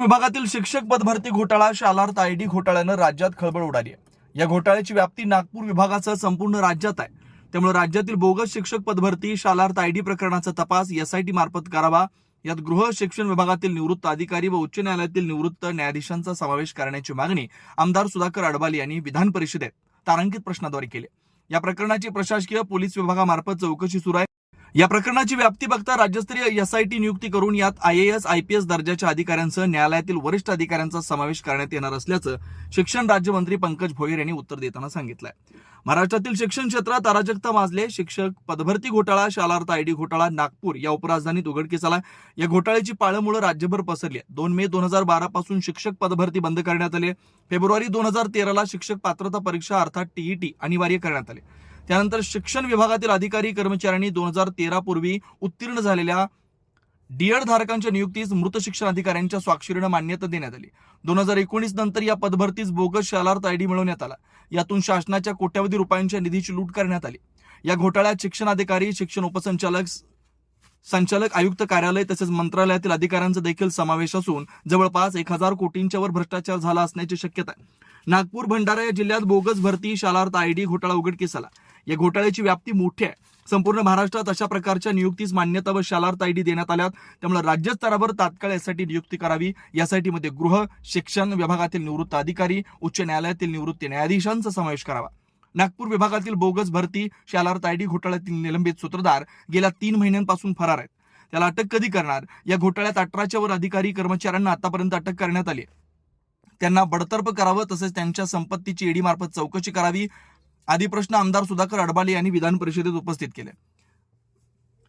विभागातील शिक्षक पदभरती घोटाळा शालार्थ आयडी घोटाळ्यानं राज्यात खळबळ उडाली आहे. या घोटाळ्याची व्याप्ती नागपूर विभागासह संपूर्ण राज्यात आहे. त्यामुळे राज्यातील बोगस शिक्षक पदभरती शालार्थ आयडी प्रकरणाचा तपास एसआयटी मार्फत करावा यात गृह शिक्षण विभागातील निवृत्त अधिकारी व उच्च न्यायालयातील निवृत्त न्यायाधीशांचा समावेश करण्याची मागणी आमदार सुधाकर अडबाल यांनी विधान परिषदेत तारांकित प्रश्नाद्वारे केली या प्रकरणाची प्रशासकीय पोलीस विभागामार्फत चौकशी सुरू आहे. या प्रकरणाची व्याप्ती बघता राज्यस्तरीय एसआयटी नियुक्ती करून यात आयएएस आयपीएस दर्जाच्या अधिकाऱ्यांसह न्यायालयातील वरिष्ठ अधिकाऱ्यांचा समावेश करण्यात येणार असल्याचं शिक्षण राज्यमंत्री पंकज भोयर यांनी उत्तर देताना सांगितलंय. महाराष्ट्रातील शिक्षण क्षेत्रात अराजकता माजले शिक्षक पदभरती घोटाळा शालार्थ आयडी घोटाळा नागपूर या उपराजधानीत उघडकीस आला. या घोटाळ्याची पाळंमुळं राज्यभर पसरली दोन मे दोन हजार बारा पासून शिक्षक पदभरती बंद करण्यात आली फेब्रुवारी दोन हजार तेराला शिक्षक पात्रता परीक्षा अर्थात टीईटी अनिवार्य करण्यात आली. त्यानंतर शिक्षण विभागातील अधिकारी कर्मचाऱ्यांनी दोन हजार तेरा पूर्वी उत्तीर्ण झालेल्या डीएड धारकांच्या नियुक्तीस मृत शिक्षण अधिकाऱ्यांच्या स्वाक्षरीनं मान्यता देण्यात आली. दोन हजार एकोणीस नंतर या पदभरतीस बोगस शालार्थ आयडी मिळवण्यात आला. यातून शासनाच्या कोट्यवधी रुपयांच्या निधीची लूट करण्यात आली. या घोटाळ्यात शिक्षण अधिकारी शिक्षण उपसंचालक संचालक आयुक्त कार्यालय तसेच मंत्रालयातील अधिकाऱ्यांचा देखील समावेश असून जवळपास एक हजार कोटींच्या वर भ्रष्टाचार झाला असण्याची शक्यता आहे. नागपूर भंडारा या जिल्ह्यात बोगस भरती शालार्थ आयडी घोटाळा उघडकीस आला. या घोटाळ्याची व्याप्ती मोठी आहे. संपूर्ण महाराष्ट्रात अशा प्रकारच्या नियुक्तीस मान्यता व शालार्थ आयडी देण्यात आल्यात. त्यामुळे राज्य स्तरावर तात्काळ यासाठी नियुक्ती करावी. यासाठी मध्ये गृह शिक्षण विभागातील निवृत्त अधिकारी उच्च न्यायालयातील निवृत्त न्यायाधीशांचा समावेश करावा. नागपूर विभागातील बोगस भरती शालार्थ आयडी घोटाळ्यातील निलंबित सूत्रधार गेल्या तीन महिन्यांपासून फरार आहेत. त्याला अटक कधी करणार? या घोटाळ्यात अठराच्या वर अधिकारी कर्मचाऱ्यांना आतापर्यंत अटक करण्यात आली त्यांना बडतर्फ करावं तसेच त्यांच्या संपत्तीची ईडी मार्फत चौकशी करावी. आदी प्रश्न आमदार सुधाकर अडबाले यांनी विधान परिषदेत उपस्थित केले.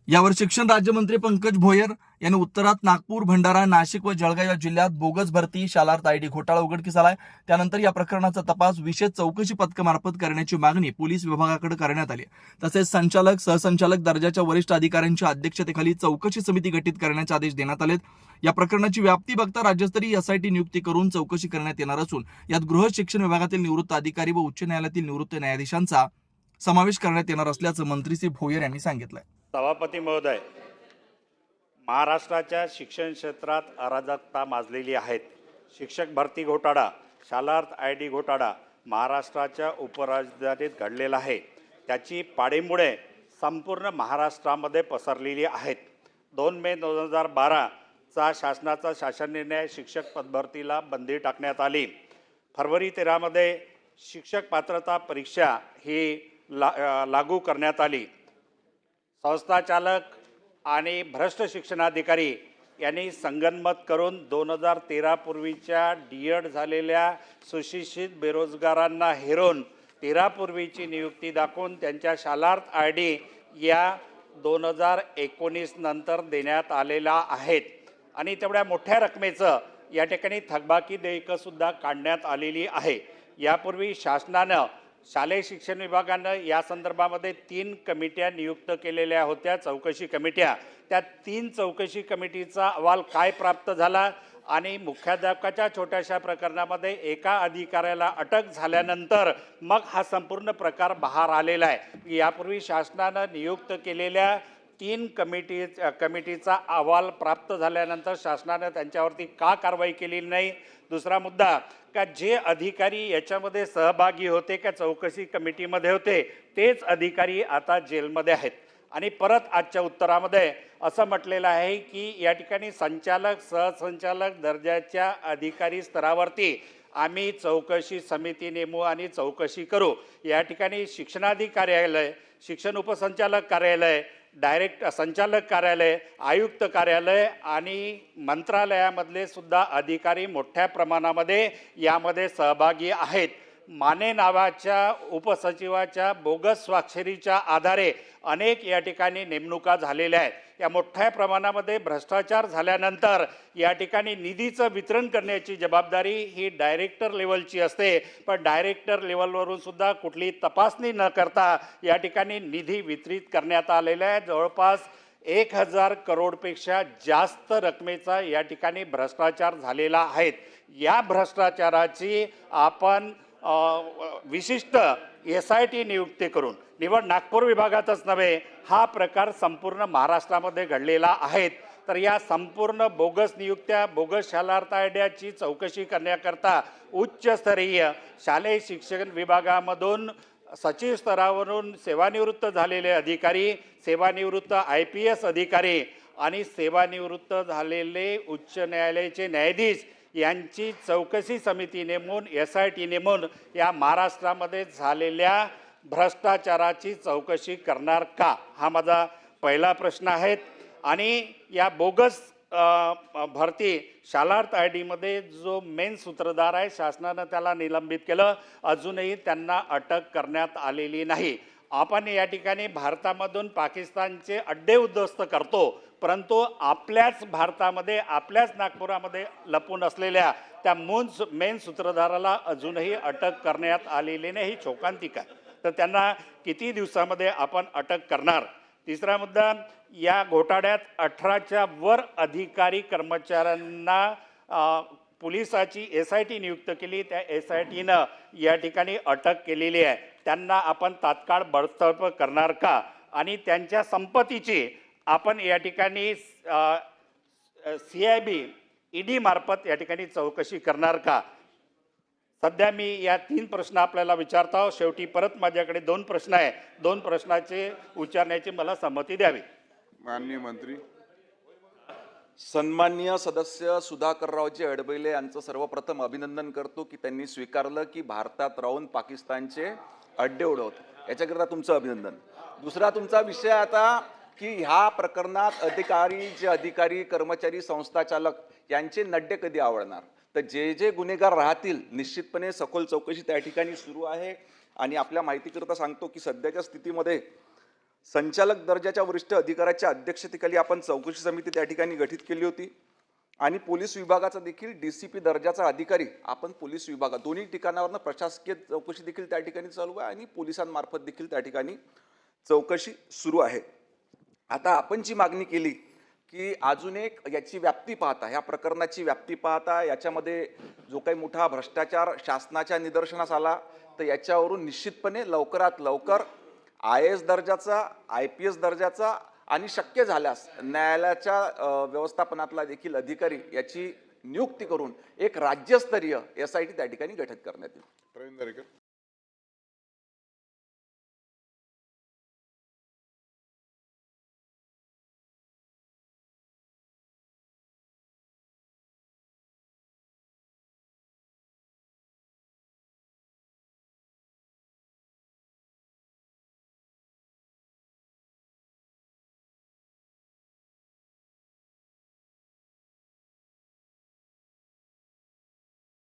यावर शिक्षण राज्यमंत्री पंकज भोयर यांनी उत्तरात नागपूर भंडारा नाशिक व जळगाव या जिल्ह्यात बोगस भरती शालार्थ आयडी घोटाळा उघडकीस आलाय. त्यानंतर या प्रकरणाचा तपास विशेष चौकशी पथकामार्फत करण्याची मागणी पोलीस विभागाकडे करण्यात आली तसेच संचालक सहसंचालक दर्जाच्या वरिष्ठ अधिकाऱ्यांच्या अध्यक्षतेखाली चौकशी समिती गठीत करण्याचे आदेश देण्यात आलेत. या प्रकरणाची व्याप्ती बघता राज्यस्तरीय एसआयटी नियुक्ती करून चौकशी करण्यात येणार असून यात गृह शिक्षण विभागातील निवृत्त अधिकारी व उच्च न्यायालयातील निवृत्त न्यायाधीशांचा समावेश करण्यात येणार असल्याचं मंत्री श्री भोयर यांनी सांगितलंय. सभापती महोदय महाराष्ट्राच्या शिक्षण क्षेत्रात अराजकता माजलेली आहेत. शिक्षक भरती घोटाळा शालार्थ आय डी घोटाळा महाराष्ट्राच्या उपराजधानीत घडलेला आहे. त्याची पाळीमुळे संपूर्ण महाराष्ट्रामध्ये पसरलेली आहेत. दोन मे दोन हजार बाराचा शासनाचा शासन निर्णय शिक्षक पदभरतीला बंदी टाकण्यात आली. फरवरी तेरामध्ये शिक्षक पात्रता परीक्षा ही ला लागू करण्यात आली. संस्थाचालक आणि भ्रष्ट शिक्षणाधिकारी यांनी संगनमत करून दोन हजार तेरापूर्वीच्या डी एड झालेल्या सुशिक्षित बेरोजगारांना हेरून तेरापूर्वीची नियुक्ती दाखवून त्यांच्या शालार्थ आय डी या दोन हजार एकोणीस नंतर देण्यात आलेला आहेत. आणि तेवढ्या मोठ्या रकमेचं या ठिकाणी थकबाकी देयकंसुद्धा काढण्यात आलेली आहे. यापूर्वी शासनानं शालेय शिक्षण विभागानं या संदर्भामध्ये तीन कमिट्या नियुक्त केलेल्या होत्या चौकशी कमिट्या. त्या तीन चौकशी कमिटीचा अहवाल काय प्राप्त झाला आणि मुख्याध्यापकाच्या छोट्याशा प्रकरणामध्ये एका अधिकाऱ्याला अटक झाल्यानंतर मग हा संपूर्ण प्रकार बहार आलेला आहे. यापूर्वी शासनानं नियुक्त केलेल्या तीन कमिटी कमिटीचा अहवाल प्राप्त झाल्यानंतर शासनानं त्यांच्यावरती का कारवाई केलेली नाही? दुसरा मुद्दा का जे अधिकारी याच्यामध्ये सहभागी होते का चौकशी कमिटीमध्ये होते तेच अधिकारी आता जेलमध्ये आहेत. आणि परत आजच्या उत्तरामध्ये असं म्हटलेलं आहे की या ठिकाणी संचालक सहसंचालक दर्जाच्या अधिकारी स्तरावरती आम्ही चौकशी समिती नेमू आणि चौकशी करू. या ठिकाणी शिक्षणाधिकारी कार्यालय शिक्षण उपसंचालक कार्यालय डायरेक्ट संचालक कार्यालय आयुक्त कार्यालय आणि मंत्रालयामधले सुद्धा अधिकारी मोठ्या प्रमाणामध्ये यामध्ये सहभागी आहेत. माने नावाच्या उपसचिवाच्या बोगस स्वाक्षरीच्या आधारे अनेक या ठिकाणी नेमणुका झालेल्या आहेत. या मोठ्या प्रमाणामध्ये भ्रष्टाचार झाल्यानंतर या ठिकाणी निधीचं वितरण करण्याची जबाबदारी ही डायरेक्टर लेवलची असते. पण डायरेक्टर लेवलवरून सुद्धा कुठली तपासणी न करता या ठिकाणी निधी वितरित करण्यात आलेला आहे. जवळपास एक हजार करोडपेक्षा जास्त रकमेचा या ठिकाणी भ्रष्टाचार झालेला आहे. या भ्रष्टाचाराची आपण विशिष्ट एस आय टी नियुक्ती करून निवड नागपूर विभागातच नव्हे हा प्रकार संपूर्ण महाराष्ट्रामध्ये घडलेला आहेत तर या संपूर्ण बोगस नियुक्त्या बोगस शालार्थायड्याची चौकशी करण्याकरता उच्चस्तरीय शालेय शिक्षण विभागामधून सचिव स्तरावरून सेवानिवृत्त झालेले अधिकारी सेवानिवृत्त आय पी एस अधिकारी आणि सेवानिवृत्त झालेले उच्च न्यायालयाचे न्यायाधीश यांची चौकशी समिती नेमून एस आय टी नेमून या महाराष्ट्रामध्ये झालेल्या भ्रष्टाचाराची चौकशी करणार का? हा माझा पहिला प्रश्न आहे. आणि या बोगस भरती शालार्थ आय डीमध्ये जो मेन सूत्रधार आहे शासनानं त्याला निलंबित केलं. अजूनही त्यांना अटक करण्यात आलेली नाही. आपण या ठिकाणी भारतामधून पाकिस्तानचे अड्डे उद्ध्वस्त करतो परंतु आपल्याच भारतामध्ये आपल्याच नागपुरामध्ये लपून असलेल्या त्या मून मेन सूत्रधाराला अजूनही अटक करण्यात आलेली नाही. ही शोकांतिक आहे. तर त्यांना किती दिवसामध्ये आपण अटक करणार? तिसरा मुद्दा या घोटाळ्यात अठराच्या वर अधिकारी कर्मचाऱ्यांना पोलिसाची एस आय टी नियुक्त केली. त्या एस आय टीनं या ठिकाणी अटक केलेली आहे. त्यांना आपण तात्काळ बडतर्फ करणार का? आणि त्यांच्या संपत्तीची आपण या ठिकाणी सी आय बी ईडी मार्फत या ठिकाणी चौकशी करणार का? सध्या मी या तीन प्रश्न आपल्याला विचारतो आहोत. शेवटी परत माझ्याकडे दोन प्रश्न आहे दोन प्रश्नाचे उच्चारण्याची मला संमती द्यावी. माननीय मंत्री. सन्माननीय सदस्य सुधाकररावजी अडबैले यांचं सर्वप्रथम अभिनंदन करतो की त्यांनी स्वीकारलं की भारतात राहून पाकिस्तानचे अड्डे उडवत याच्याकरिता तुमचं अभिनंदन. दुसरा तुमचा विषय आता की ह्या प्रकरणात अधिकारी जे अधिकारी कर्मचारी संस्था चालक यांचे नड्डे कधी आवडणार? तर जे जे गुन्हेगार राहतील निश्चितपणे सखोल चौकशी त्या ठिकाणी सुरू आहे. आणि आपल्या माहितीकरता सांगतो की सध्याच्या स्थितीमध्ये संचालक दर्जाच्या वरिष्ठ अधिकाऱ्याच्या अध्यक्षतेखाली आपण चौकशी समिती त्या ठिकाणी गठीत केली होती. आणि पोलीस विभागाचा देखील डी सी पी दर्जाचा अधिकारी आपण पोलीस विभागात दोन्ही ठिकाणावरनं प्रशासकीय चौकशी देखील त्या ठिकाणी चालू आहे आणि पोलिसांमार्फत देखील त्या ठिकाणी चौकशी सुरू आहे. आता आपण जी मागणी केली की अजून एक याची व्याप्ती पाहता ह्या प्रकरणाची व्याप्ती पाहता याच्यामध्ये जो काही मोठा भ्रष्टाचार शासनाच्या निदर्शनास आला तर याच्यावरून निश्चितपणे लवकरात लवकर आय एस दर्जाचा आय पी एस दर्जाचा आणि शक्य झाल्यास न्यायालयाच्या व्यवस्थापनातला देखील अधिकारी याची नियुक्ती करून एक राज्यस्तरीय एस आय टी त्या ठिकाणी गठीत करण्यात येईल. प्रवीण दरेकर.